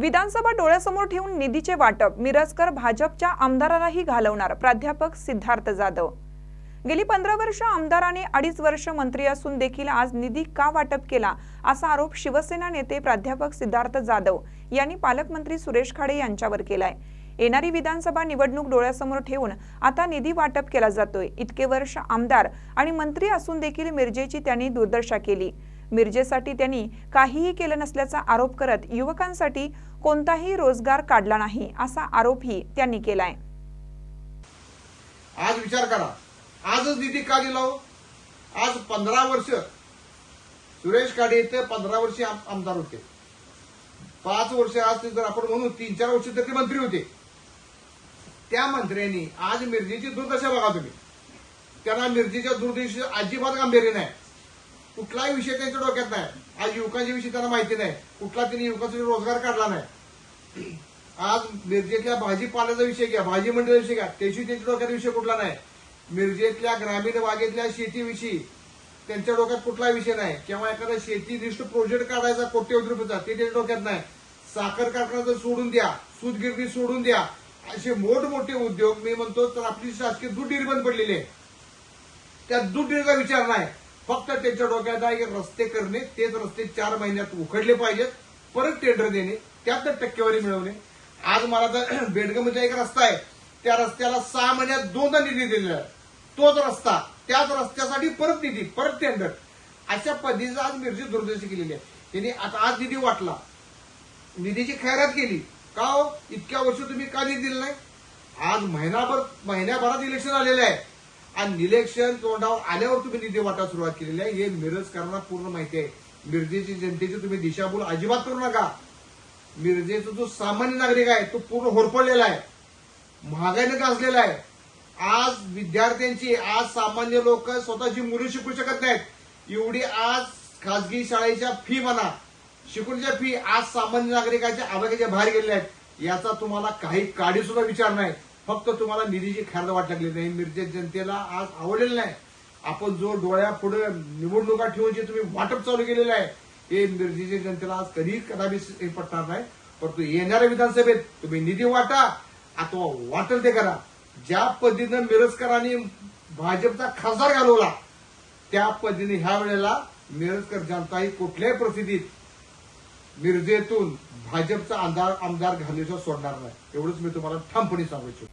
विधानसभा डोळ्यासमोर ठेवून निधीचे वाटप मिरजकर भाजपच्या आमदारालाही घालवणार प्राध्यापक सिद्धार्थ जाधव. गेली पंधरा वर्ष आमदाराने अडीच वर्ष मंत्री असून देखील आज निधी का वाटप केला असा आरोप शिवसेना नेते प्राध्यापक सिद्धार्थ जाधव यांनी पालकमंत्री सुरेश खाडे यांच्यावर केलाय. येणारी विधानसभा निवडणूक डोळ्यासमोर ठेवून आता निधी वाटप केला जातोय. इतके वर्ष आमदार आणि मंत्री असून देखील मिरजेची त्यांनी दुर्दशा केली. मिरजेसाठी त्यांनी काहीही केलं नसल्याचा आरोप करत युवकांसाठी कोणताही रोजगार काढला नाही असा आरोपही त्यांनी केलाय. आज विचार करा. आजच निधी का दिला हो? आज पंधरा वर्ष सुरेश काडे इथे पंधरा वर्ष आमदार होते. पाच वर्ष आज ते जर आपण म्हणू तीन चार वर्ष तर ते मंत्री होते. त्या मंत्र्यांनी आज मिरजेची दुर्दशा बघा तुम्ही. त्यांना मिरजेच्या दुर्दशेची अजिबात गांभीर्य नाही. कुठलाही विषय त्यांच्या डोक्यात नाही. आज युवकांच्या विषयी त्यांना माहिती नाही. कुठला त्यांनी युवकांसाठी रोजगार काढला नाही. आज मिरजेतल्या भाजीपाल्याचा विषय घ्या भाजी मंडळाचा विषय घ्या. त्याशी त्यांच्या डोक्यात विषय कुठला नाही. मिरजेतल्या ग्रामीण भागेतल्या शेतीविषयी त्यांच्या डोक्यात कुठला विषय नाही. किंवा एखादा शेतीनिष्ठ प्रोजेक्ट काढायचा कोट्यवधी रुपयाचा ते त्यांच्या डोक्यात नाही. साखर कारखाना सोडून द्या सूतगिरणी सोडून द्या असे मोठमोठे उद्योग मी म्हणतो तर आपली शासकीय दूध डेअरी बंद पडलेली आहे. त्या दूध डेअरीचा विचार नाही. फक्त त्यांच्या डोक्यात आहे की रस्ते करणे तेच रस्ते चार महिन्यात उखडले पाहिजेत परत टेंडर देणे त्यात टक्केवारी मिळवणे. आज मला तर बेडगमचा एक रस्ता आहे त्या रस्त्याला सहा महिन्यात दोनदा निधी दिलेला आहे. तोच रस्ता त्याच रस्त्यासाठी परत निधी परत टेंडर अशा पद्धतीचा आज मिरची दुर्दशी केलेली आहे. त्यांनी आता आज निधी वाटला. निधीची खैरात केली. का हो? इतक्या वर्ष तुम्ही का निधी दिला नाही? आज महिनाभर महिन्याभरात इलेक्शन आलेलं आहे. आणि इलेक्शन तोंडावर आल्यावर तुम्ही निधी वाटा सुरुवात केलेली आहे. हे मिरजकरांना पूर्ण माहिती आहे. मिरजेची जनतेची तुम्ही दिशाभूल अजिबात करू नका. मिरजेचा जो सामान्य नागरिक आहे तो पूर्ण होरपडलेला आहे. महागाईने गाजलेला आहे. आज विद्यार्थ्यांची आज सामान्य लोक स्वतःची मुलं शिकू शकत नाहीत. एवढी आज खासगी शाळेच्या फी म्हणा शिकूनच्या फी आज सामान्य नागरिकांच्या आवाक्याच्या बाहेर गेलेल्या आहेत. याचा तुम्हाला काही काडी सुद्धा विचार नाही. फक्त तुम्हाला निधीची खर्च वाट लागली नाही. मिरजेत जनतेला आज आवडलेलं नाही. आपण जो डोळ्यापुढे निवडणुका ठेवून जे तुम्ही वाटप चालू केलेलं आहे हे मिरजेच्या जनतेला आज कधीही कदाचित हे पटणार नाही. परंतु येणाऱ्या विधानसभेत तुम्ही निधी वाटा अथवा वाटेल ते करा. ज्या पद्धतीनं मिरजकरांनी भाजपचा खासदार घालवला त्या पद्धतीने ह्या वेळेला मिरजकर जनता ही कुठल्याही परिस्थितीत मिरजेतून भाजपचा आमदार आमदार घालण्याचं सोडणार नाही. एवढंच मी तुम्हाला ठामपणे सांगू इच्छितो.